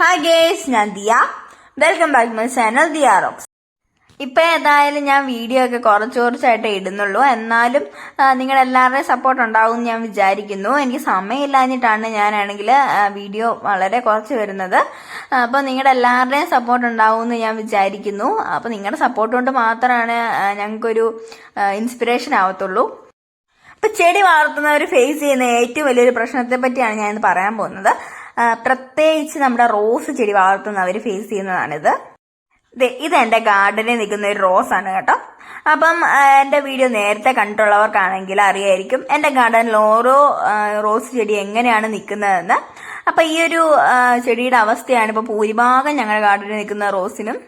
Hi guys ഞാൻ Diya. Welcome back my channel Diya rocks ഇപ്പൊ ഏതായാലും ഞാൻ വീഡിയോ ഒക്കെ കുറച്ച് കുറച്ചായിട്ട് ഇടുന്നുള്ളൂ. എന്നാലും നിങ്ങൾ എല്ലാവരുടെയും സപ്പോർട്ട് ഉണ്ടാവും ഞാൻ വിചാരിക്കുന്നു. എനിക്ക് സമയമില്ലാഞ്ഞിട്ടാണ് ഞാനാണെങ്കിൽ വീഡിയോ വളരെ കുറച്ച് വരുന്നത്. അപ്പോൾ നിങ്ങളുടെ എല്ലാവരുടെയും സപ്പോർട്ട് ഉണ്ടാവും എന്ന് ഞാൻ വിചാരിക്കുന്നു. അപ്പോൾ നിങ്ങളുടെ സപ്പോർട്ട് കൊണ്ട് മാത്രമാണ് ഞങ്ങൾക്കൊരു ഇൻസ്പിറേഷൻ ആവത്തുള്ളൂ. ഇപ്പൊ ചെടി വളർത്തുന്നവർ ഫേസ് ചെയ്യുന്ന ഏറ്റവും വലിയൊരു പ്രശ്നത്തെ പറ്റിയാണ് ഞാൻ ഇന്ന് പറയാൻ പോകുന്നത്. പ്രത്യേകിച്ച് നമ്മുടെ റോസ് ചെടി വളർത്തുന്നവർ ഫേസ് ചെയ്യുന്നതാണിത്. ഇത് എന്റെ ഗാർഡനിൽ നിൽക്കുന്ന ഒരു റോസ് ആണ് കേട്ടോ. അപ്പം എന്റെ വീഡിയോ നേരത്തെ കണ്ടിട്ടുള്ളവർക്കാണെങ്കിൽ അറിയായിരിക്കും എന്റെ ഗാർഡനിൽ ഓരോ റോസ് ചെടി എങ്ങനെയാണ് നിൽക്കുന്നതെന്ന്. അപ്പൊ ഈ ഒരു ചെടിയുടെ അവസ്ഥയാണ് ഇപ്പൊ ഭൂരിഭാഗം ഞങ്ങളുടെ ഗാർഡനിൽ നിൽക്കുന്ന റോസിനും.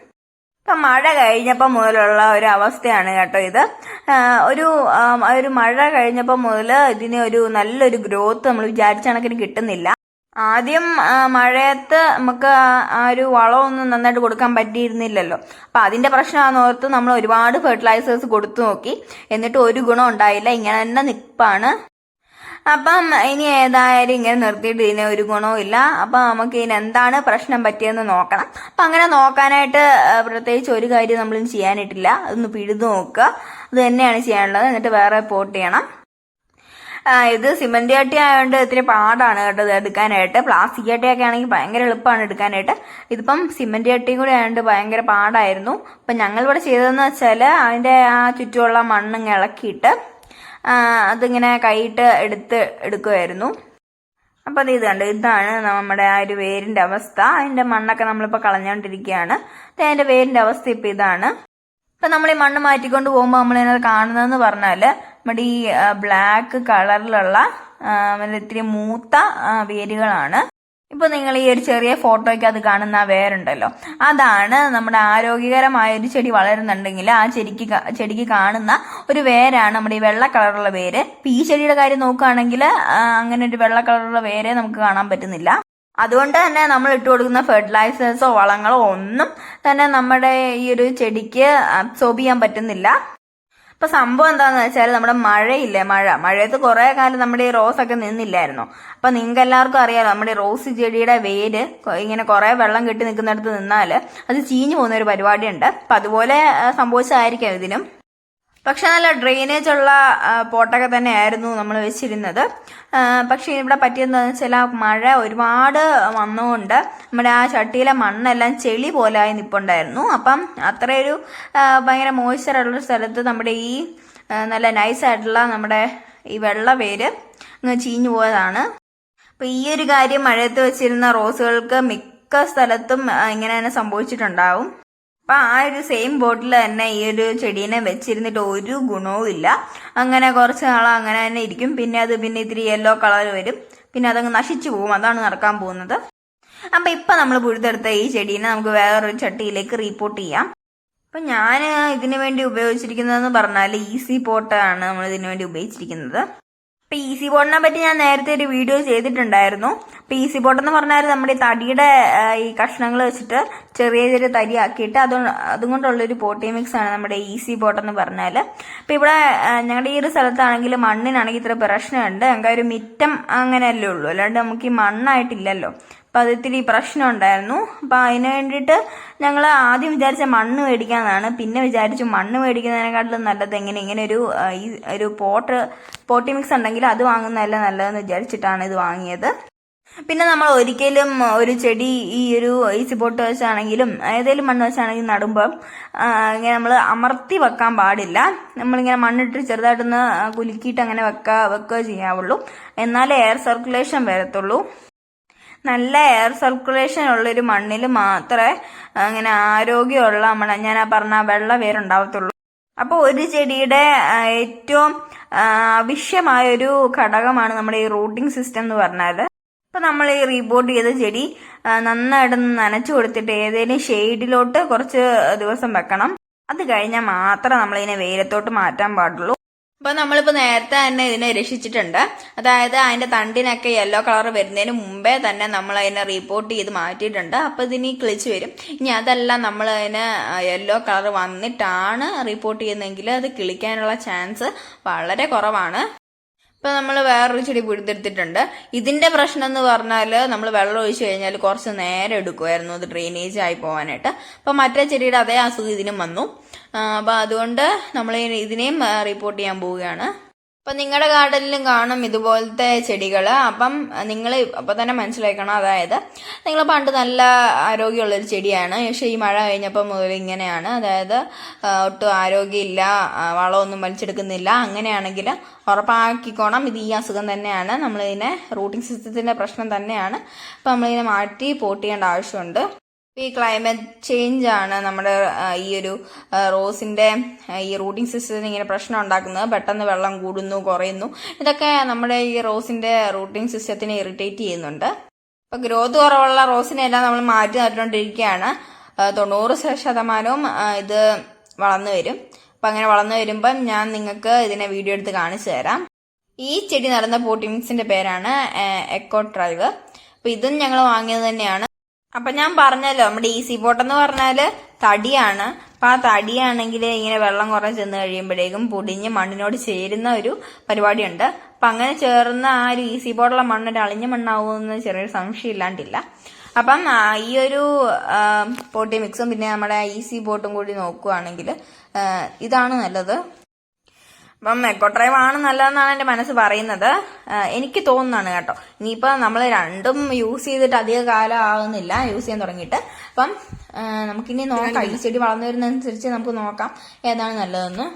ഇപ്പൊ മഴ കഴിഞ്ഞപ്പോ മുതലുള്ള ഒരു അവസ്ഥയാണ് കേട്ടോ ഇത്. ഒരു ഒരു മഴ കഴിഞ്ഞപ്പോ മുതൽ ഇതിന് ഒരു നല്ലൊരു ഗ്രോത്ത് നമ്മൾ വിചാരിച്ച കണക്കിന് കിട്ടുന്നില്ല. ആദ്യം മഴയത്ത് നമുക്ക് ആ- ഒരു വളമൊന്നും നന്നായിട്ട് കൊടുക്കാൻ പറ്റിയിരുന്നില്ലല്ലോ. അപ്പൊ അതിന്റെ പ്രശ്നമാണെന്ന് ഓർത്ത് നമ്മൾ ഒരുപാട് ഫെർട്ടിലൈസേഴ്സ് കൊടുത്തു നോക്കി. എന്നിട്ട് ഒരു ഗുണം ഉണ്ടായില്ല. ഇങ്ങനെ തന്നെ നിപ്പാണ്. അപ്പം ഇനി ഏതായാലും ഇങ്ങനെ നിർത്തിയിട്ട് ഇതിന് ഒരു ഗുണവും ഇല്ല. അപ്പൊ നമുക്ക് ഇതിന് എന്താണ് പ്രശ്നം പറ്റിയെന്ന് നോക്കണം. അപ്പൊ അങ്ങനെ നോക്കാനായിട്ട് പ്രത്യേകിച്ച് ഒരു കാര്യം നമ്മൾ ചെയ്യാനായിട്ടില്ല അതൊന്ന് പിഴുതു നോക്കുക. അത് തന്നെയാണ് ചെയ്യാനുള്ളത്. എന്നിട്ട് വേറെ പോട്ട് ചെയ്യണം. ഇത് സിമന്റ് ചട്ടി ആയതുകൊണ്ട് ഇത്തിരി പാടാണ് കേട്ടോ എടുക്കാനായിട്ട്. പ്ലാസ്റ്റിക് ചട്ടിയൊക്കെ ആണെങ്കിൽ ഭയങ്കര എളുപ്പമാണ് എടുക്കാനായിട്ട്. ഇതിപ്പം സിമന്റ് ചട്ടിയും കൂടി ആയതുകൊണ്ട് ഭയങ്കര പാടായിരുന്നു. അപ്പം ഞങ്ങൾ ഇവിടെ ചെയ്തതെന്ന് വെച്ചാൽ അതിന്റെ ആ ചുറ്റുമുള്ള മണ്ണിങ് ഇളക്കിയിട്ട് അതിങ്ങനെ കൈയിട്ട് എടുത്ത് എടുക്കുമായിരുന്നു അപ്പൊ അത് ഇത് ഇതാണ് നമ്മുടെ ആ ഒരു വേരിന്റെ അവസ്ഥ. അതിന്റെ മണ്ണൊക്കെ നമ്മളിപ്പോ കളഞ്ഞുകൊണ്ടിരിക്കുകയാണ് അതിന്റെ വേരിന്റെ അവസ്ഥ ഇപ്പൊ ഇതാണ്. ഇപ്പൊ നമ്മൾ ഈ മണ്ണ് മാറ്റിക്കൊണ്ട് പോകുമ്പോൾ നമ്മൾ കാണുന്നതെന്ന് പറഞ്ഞാൽ നമ്മുടെ ഈ ബ്ലാക്ക് കളറിലുള്ള ഇത്തിരി മൂത്ത വേരുകളാണ്. ഇപ്പൊ നിങ്ങൾ ഈ ഒരു ചെറിയ ഫോട്ടോയ്ക്ക് അത് കാണുന്ന ആ അതാണ് നമ്മുടെ ആരോഗ്യകരമായ ഒരു ചെടി വളരുന്നുണ്ടെങ്കിൽ ആ ചെടിക്ക് ചെടിക്ക് കാണുന്ന ഒരു വേരാണ് നമ്മുടെ ഈ വെള്ള കളറുള്ള വേര്. ഈ ചെടിയുടെ കാര്യം നോക്കുകയാണെങ്കിൽ അങ്ങനെ ഒരു വെള്ള കളറുള്ള വേരെ നമുക്ക് കാണാൻ പറ്റുന്നില്ല. അതുകൊണ്ട് തന്നെ നമ്മൾ ഇട്ട് കൊടുക്കുന്ന ഫെർട്ടിലൈസേഴ്സോ വളങ്ങളോ ഒന്നും തന്നെ നമ്മുടെ ഈ ഒരു ചെടിക്ക് അബ്സോർബ് ചെയ്യാൻ പറ്റുന്നില്ല. ഇപ്പൊ സംഭവം എന്താന്ന് വെച്ചാൽ നമ്മുടെ മഴയില്ലേ മഴ. മഴയത്ത് കുറെ കാലം നമ്മുടെ ഈ റോസ് ഒക്കെ നിന്നില്ലായിരുന്നു. അപ്പൊ നിങ്ങൾക്ക് എല്ലാവർക്കും അറിയാലോ നമ്മുടെ റോസ് ചെടിയുടെ വേര് ഇങ്ങനെ കുറെ വെള്ളം കെട്ടി നിൽക്കുന്നിടത്ത് നിന്നാൽ അത് ചീഞ്ഞു പോകുന്ന ഒരു പരിപാടിയുണ്ട്. അപ്പൊ അതുപോലെ സംഭവിച്ചതായിരിക്കാം ഇതിനും. പക്ഷെ നല്ല ഡ്രെയിനേജ് ഉള്ള പോട്ടൊക്കെ തന്നെയായിരുന്നു നമ്മൾ വെച്ചിരുന്നത്. പക്ഷേ ഇവിടെ പറ്റിയതെന്ന് വെച്ചാൽ മഴ ഒരുപാട് വന്നുകൊണ്ട് നമ്മുടെ ആ ചട്ടിയിലെ മണ്ണെല്ലാം ചെളി പോലായി നിപ്പുണ്ടായിരുന്നു. അപ്പം അത്രയൊരു ഭയങ്കര മോയ്സ്ചർ ഉള്ള സ്ഥലത്ത് നമ്മുടെ ഈ നല്ല നൈസ് ആയിട്ടുള്ള നമ്മുടെ ഈ വെള്ള പേര് ചീഞ്ഞു പോയതാണ്. അപ്പൊ ഈ ഒരു കാര്യം മഴയത്ത് വെച്ചിരുന്ന റോസുകൾക്ക് മിക്ക സ്ഥലത്തും ഇങ്ങനെ തന്നെ സംഭവിച്ചിട്ടുണ്ടാവും. അപ്പൊ ആ ഒരു സെയിം ബോട്ടിൽ തന്നെ ഈ ഒരു ചെടീനെ വെച്ചിരുന്നിട്ട് ഒരു ഗുണവും ഇല്ല. അങ്ങനെ കുറച്ച് നാൾ അങ്ങനെ തന്നെ ഇരിക്കും. പിന്നെ അത് പിന്നെ ഇത്തിരി യെല്ലോ കളർ വരും. പിന്നെ അതങ്ങ് നശിച്ചു പോകും. അതാണ് നടക്കാൻ പോകുന്നത്. അപ്പൊ ഇപ്പൊ നമ്മൾ പുഴുതെടുത്ത ഈ ചെടീനെ നമുക്ക് വേറൊരു ചട്ടിയിലേക്ക് റീപോർട്ട് ചെയ്യാം. അപ്പൊ ഞാൻ ഇതിനു വേണ്ടി ഉപയോഗിച്ചിരിക്കുന്നതെന്ന് പറഞ്ഞാൽ ഈസി പോട്ടാണ് നമ്മൾ ഇതിനു വേണ്ടി ഉപയോഗിച്ചിരിക്കുന്നത്. ഇപ്പൊ സി ബോർഡിനെ പറ്റി ഞാൻ നേരത്തെ ഒരു വീഡിയോ ചെയ്തിട്ടുണ്ടായിരുന്നു. പി സി ബോർഡ് എന്ന് പറഞ്ഞാൽ നമ്മുടെ തടിയുടെ ഈ കഷ്ണങ്ങൾ വെച്ചിട്ട് ചെറിയ ചെറിയ തരി ആക്കിയിട്ട് അത് അതുകൊണ്ടുള്ള ഒരു പോട്ടി മിക്സ് ആണ് നമ്മുടെ ഈസി ബോട്ട് എന്ന് പറഞ്ഞാൽ ഇപ്പം ഇവിടെ ഞങ്ങളുടെ ഈ ഒരു സ്ഥലത്താണെങ്കിൽ മണ്ണിനാണെങ്കിൽ ഇത്ര പ്രശ്നമുണ്ട്. ഞങ്ങൾക്ക് ഒരു മിറ്റം അങ്ങനെയല്ലേ ഉള്ളൂ. അല്ലാണ്ട് നമുക്ക് ഈ മണ്ണായിട്ടില്ലല്ലോ. അപ്പൊ അത് ഇത്തിരി പ്രശ്നം ഉണ്ടായിരുന്നു അപ്പൊ അതിന് വേണ്ടിയിട്ട് ഞങ്ങൾ ആദ്യം വിചാരിച്ച മണ്ണ് മേടിക്കാന്നാണ്. പിന്നെ വിചാരിച്ചു മണ്ണ് മേടിക്കുന്നതിനെക്കാട്ടിലും നല്ലത് എങ്ങനെ ഇങ്ങനെ ഒരു ഈ ഒരു പോട്ട് പോട്ടി മിക്സ് ഉണ്ടെങ്കിൽ അത് വാങ്ങുന്നതല്ല നല്ലതെന്ന് വിചാരിച്ചിട്ടാണ് ഇത് വാങ്ങിയത്. പിന്നെ നമ്മൾ ഒരിക്കലും ഒരു ചെടി ഈ ഒരു ഈസി പോട്ട് വെച്ചാണെങ്കിലും ഏതെങ്കിലും മണ്ണ് വെച്ചാണെങ്കിലും നടുമ്പം ഇങ്ങനെ നമ്മൾ അമർത്തി വെക്കാൻ പാടില്ല. നമ്മളിങ്ങനെ മണ്ണിട്ട് ചെറുതായിട്ടൊന്ന് കുലുക്കിയിട്ട് അങ്ങനെ വെക്കുക വെക്കുക ചെയ്യാവുള്ളൂ. എന്നാലേ എയർ സർക്കുലേഷൻ വരത്തുള്ളൂ. നല്ല എയർ സർക്കുലേഷൻ ഉള്ളൊരു മണ്ണിൽ മാത്രമേ അങ്ങനെ ആരോഗ്യമുള്ള മണ ഞാൻ ആ പറഞ്ഞ വെള്ളം വേരുണ്ടാവത്തുള്ളൂ. അപ്പോൾ ഒരു ചെടിയുടെ ഏറ്റവും ആവശ്യമായ ഒരു ഘടകമാണ് നമ്മുടെ ഈ റൂട്ടിംഗ് സിസ്റ്റം എന്ന് പറഞ്ഞാൽ ഇപ്പൊ നമ്മൾ ഈ റീബോർഡ് ചെയ്ത ചെടി നന്നായിട്ട് നനച്ചു കൊടുത്തിട്ട് ഏതെങ്കിലും ഷെയ്ഡിലോട്ട് കുറച്ച് ദിവസം വെക്കണം. അത് കഴിഞ്ഞാൽ മാത്രമേ നമ്മൾ ഇതിനെ വെയിലത്തോട്ട് മാറ്റാൻ പാടുള്ളൂ. അപ്പൊ നമ്മളിപ്പോ നേരത്തെ തന്നെ ഇതിനെ രക്ഷിച്ചിട്ടുണ്ട്. അതായത് അതിന്റെ തണ്ടിനൊക്കെ യെല്ലോ കളർ വരുന്നതിന് മുമ്പേ തന്നെ നമ്മൾ അതിനെ റിപ്പോർട്ട് ചെയ്ത് മാറ്റിയിട്ടുണ്ട്. അപ്പൊ ഇതിനി കിളിച്ച് വരും. ഇനി അതല്ല നമ്മൾ അതിന് യെല്ലോ കളർ വന്നിട്ടാണ് റിപ്പോർട്ട് ചെയ്യുന്നതെങ്കിൽ അത് കിളിക്കാനുള്ള ചാൻസ് വളരെ കുറവാണ്. ഇപ്പൊ നമ്മൾ വേറൊരു ചെടി പിടിതെടുത്തിട്ടുണ്ട് ഇതിന്റെ പ്രശ്നം എന്ന് പറഞ്ഞാൽ നമ്മൾ വെള്ളം ഒഴിച്ചു കഴിഞ്ഞാൽ കുറച്ച് നേരം എടുക്കുമായിരുന്നു അത് ഡ്രെയിനേജ് ആയി പോകാനായിട്ട് അപ്പൊ മറ്റേ ചെടിയുടെ അതേ അസുഖം ഇതിനും വന്നു. അപ്പൊ അതുകൊണ്ട് നമ്മൾ ഇതിനെയും റിപ്പോർട്ട് ചെയ്യാൻ പോവുകയാണ്. അപ്പൊ നിങ്ങളുടെ ഗാർഡനിലും കാണും ഇതുപോലത്തെ ചെടികൾ അപ്പം നിങ്ങൾ അപ്പൊ തന്നെ മനസ്സിലാക്കണം അതായത് നിങ്ങൾ പണ്ട് നല്ല ആരോഗ്യമുള്ളൊരു ചെടിയാണ്. പക്ഷെ ഈ മഴ കഴിഞ്ഞപ്പോൾ മുതൽ ഇങ്ങനെയാണ്. അതായത് ഒട്ടും ആരോഗ്യമില്ല വളമൊന്നും വലിച്ചെടുക്കുന്നില്ല. അങ്ങനെയാണെങ്കിൽ ഉറപ്പാക്കിക്കോണം. ഇത് ഈ അസുഖം തന്നെയാണ്. നമ്മളിതിനെ റൂട്ടിംഗ് സിസ്റ്റത്തിന്റെ പ്രശ്നം തന്നെയാണ്. അപ്പം നമ്മളിതിനെ മാറ്റി പോട്ട് ചെയ്യേണ്ട ആവശ്യമുണ്ട്. ഈ ക്ലൈമറ്റ് ചേഞ്ച് ആണ് നമ്മുടെ ഈ ഒരു റോസിന്റെ ഈ റൂട്ടിംഗ് സിസ്റ്റത്തിന് ഇങ്ങനെ പ്രശ്നം ഉണ്ടാക്കുന്നത്. പെട്ടെന്ന് വെള്ളം കൂടുന്നു കുറയുന്നു. ഇതൊക്കെ നമ്മുടെ ഈ റോസിന്റെ റൂട്ടിംഗ് സിസ്റ്റത്തിനെ ഇറിറ്റേറ്റ് ചെയ്യുന്നുണ്ട്. അപ്പോൾ ഗ്രോത്ത് കുറവുള്ള റോസിനെല്ലാം നമ്മൾ മാറ്റി നട്ടുകൊണ്ടിരിക്കുകയാണ്. തൊണ്ണൂറ് ശതമാനവും ഇത് വളർന്നു വരും. അപ്പൊ അങ്ങനെ വളർന്നു വരുമ്പം ഞാൻ നിങ്ങൾക്ക് ഇതിനെ വീഡിയോ എടുത്ത് കാണിച്ചു തരാം. ഈ ചെടി നടന്ന പോട്ടിങ്സിന്റെ പേരാണ് എക്കോ ഡ്രൈവ് അപ്പൊ ഇതും ഞങ്ങൾ വാങ്ങിയത് തന്നെയാണ്. അപ്പൊ ഞാൻ പറഞ്ഞല്ലോ നമ്മുടെ ഈസി ബോട്ട് എന്ന് പറഞ്ഞാൽ തടിയാണ്. അപ്പൊ ആ തടിയാണെങ്കിൽ ഇങ്ങനെ വെള്ളം കുറേ ചെന്ന് കഴിയുമ്പോഴേക്കും പൊടിഞ്ഞ് മണ്ണിനോട് ചേരുന്ന ഒരു പരിപാടിയുണ്ട്. അപ്പൊ അങ്ങനെ ചേർന്ന ആ ഒരു ഈസി ബോട്ടുള്ള മണ്ണ് ഒരു അളിഞ്ഞ മണ്ണാവുമെന്ന് ചെറിയൊരു സംശയം ഇല്ലാണ്ടില്ല. അപ്പം ഈ ഒരു പോട്ടി മിക്സും പിന്നെ നമ്മുടെ ഈസി ബോട്ടും കൂടി നോക്കുകയാണെങ്കിൽ ഇതാണ് നല്ലത്. അപ്പം എക്കോ ഡ്രൈവ് ആണ് നല്ലതെന്നാണ് എന്റെ മനസ്സ് പറയുന്നത്. എനിക്ക് തോന്നുന്നതാണ് കേട്ടോ. ഇനിയിപ്പോൾ നമ്മൾ രണ്ടും യൂസ് ചെയ്തിട്ട് അധിക കാലം ആകുന്നില്ല യൂസ് ചെയ്യാൻ തുടങ്ങിയിട്ട്. അപ്പം നമുക്കിനി നോക്കാം. ഈ ചെടി വളർന്നു വരുന്നതനുസരിച്ച് നമുക്ക് നോക്കാം. ഏതാണ് നല്ലതെന്ന്.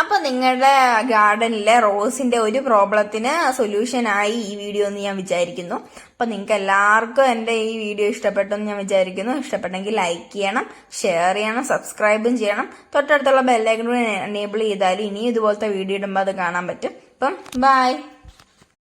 അപ്പൊ നിങ്ങളുടെ ഗാർഡനിലെ റോസിന്റെ ഒരു പ്രോബ്ലത്തിന് സൊല്യൂഷൻ ആയി ഈ വീഡിയോ എന്ന് ഞാൻ വിചാരിക്കുന്നു. അപ്പൊ നിങ്ങൾക്ക് എല്ലാവർക്കും എന്റെ ഈ വീഡിയോ ഇഷ്ടപ്പെട്ടെന്ന് ഞാൻ വിചാരിക്കുന്നു. ഇഷ്ടപ്പെട്ടെങ്കിൽ ലൈക്ക് ചെയ്യണം ഷെയർ ചെയ്യണം സബ്സ്ക്രൈബും ചെയ്യണം. തൊട്ടടുത്തുള്ള ബെല്ലൈക്കൺ എനേബിൾ ചെയ്താൽ ഇനിയും ഇതുപോലത്തെ വീഡിയോ ഇടുമ്പോൾ അത് കാണാൻ പറ്റും. അപ്പം ബൈ